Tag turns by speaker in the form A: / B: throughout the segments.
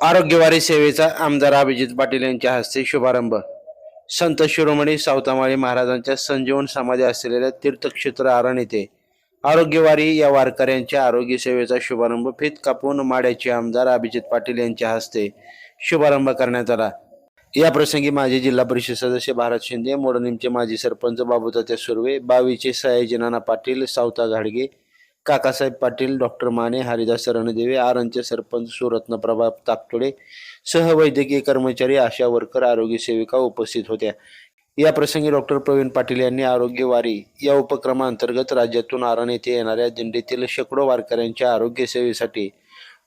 A: आरोग्यवारी सेवेचा आमदार अभिजित पाटील यांच्या हस्ते शुभारंभ. संत शिरोमणी सावतामाळी महाराजांच्या संजीवन समाधी असलेल्या तीर्थक्षेत्र आरण येथे आरोग्यवारी या वारकऱ्यांच्या आरोग्य सेवेचा शुभारंभ फित कापून माड्याचे आमदार अभिजित पाटील यांच्या हस्ते शुभारंभ करण्यात आला. या प्रसंगी माजी जिल्हा परिषद सदस्य भारत शिंदे मोडणीमचे माजी सरपंच बाबूतात्या सुर्वे बावीचे सयाजी नाना पाटील सावता घाडगे काकासाहेब पाटील डॉक्टर माने हरिदास रणदेवे आरणचे सरपंच सुरत्न प्रभा ताकतोडे सह वैद्यकीय कर्मचारी आशा वर्कर आरोग्य सेविका उपस्थित होत्या. या प्रसंगी डॉक्टर प्रवीण पाटील यांनी आरोग्य वारी या उपक्रमाअंतर्गत राज्यातून आरण येथे येणाऱ्या दिंडीतील शेकडो वारकऱ्यांच्या आरोग्य सेवेसाठी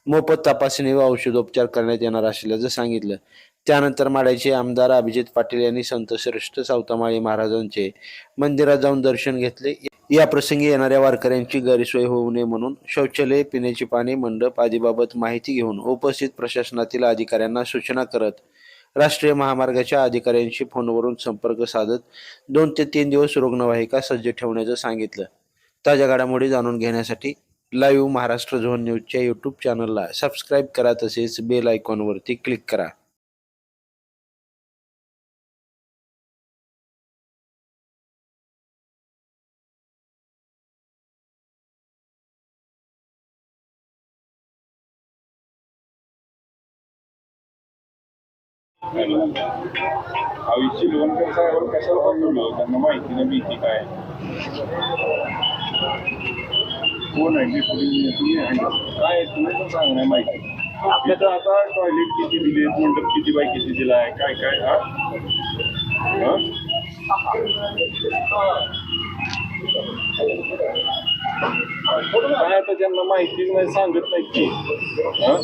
A: मोफत तपासणी व औषधोपचार करण्यात येणार असल्याचं सांगितलं. त्यानंतर माड्याचे आमदार अभिजित पाटील यांनी संत श्रेष्ठ सावतामाळी महाराजांचे मंदिरात जाऊन दर्शन घेतले. या प्रसंगी येणाऱ्या वारकऱ्यांची गैरसोय होऊ नये म्हणून शौचालय पिण्याची पाणी मंडप आदीबाबत माहिती घेऊन उपस्थित प्रशासनातील अधिकाऱ्यांना सूचना करत राष्ट्रीय महामार्गाच्या अधिकाऱ्यांशी फोनवरून संपर्क साधत दोन ते तीन दिवस रुग्णवाहिका सज्ज ठेवण्याचं सांगितलं. ताज्या घडामोडी जाणून घेण्यासाठी लाईव्ह महाराष्ट्र झोन न्यूजच्या यूट्यूब चॅनलला सबस्क्राईब करा तसेच बेल आयकॉनवरती क्लिक करा.
B: आयुष्य लोणकर साहेब कशाला पाठवलं त्यांना माहिती नाही भीती काय कोण आहे? तुम्ही आहे? काय आहे? तुम्ही पण सांग नाही माहिती आपल्याकडं आता टॉयलेट किती दिले? मंडप किती बाय किती दिलाय? काय काय? हा? काय आता त्यांना माहिती नाही सांगत नाही की. हा?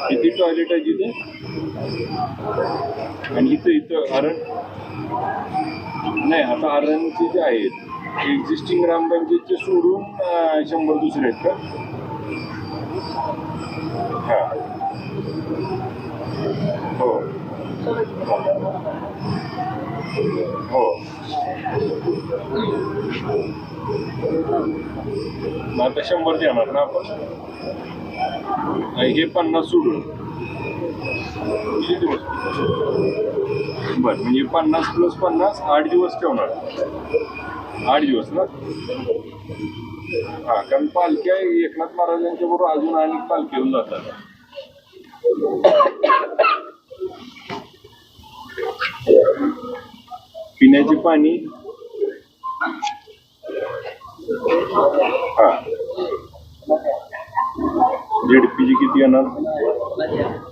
B: किती टॉयलेट आहे तिथे आणि इथं इथं अरण नाही आता अरणचे जे आहेत एक्झिस्टिंग ग्रामपंचायतचे सोडून शंभर दुसरे आहेत का? हा. हो. हो. मग आता शंभर देणार ना आपण? हे पन्नास सोडून. किती दिवस? बरं म्हणजे पन्नास प्लस पन्नास आठ दिवस ठेवणार. आठ दिवस ना? हा कारण पालख्या एकनाथ महाराजांच्या बरोबर अजून अनेक पालखी येऊन जातात. पिण्याचे पाणी. हा. झेडपीची किती येणार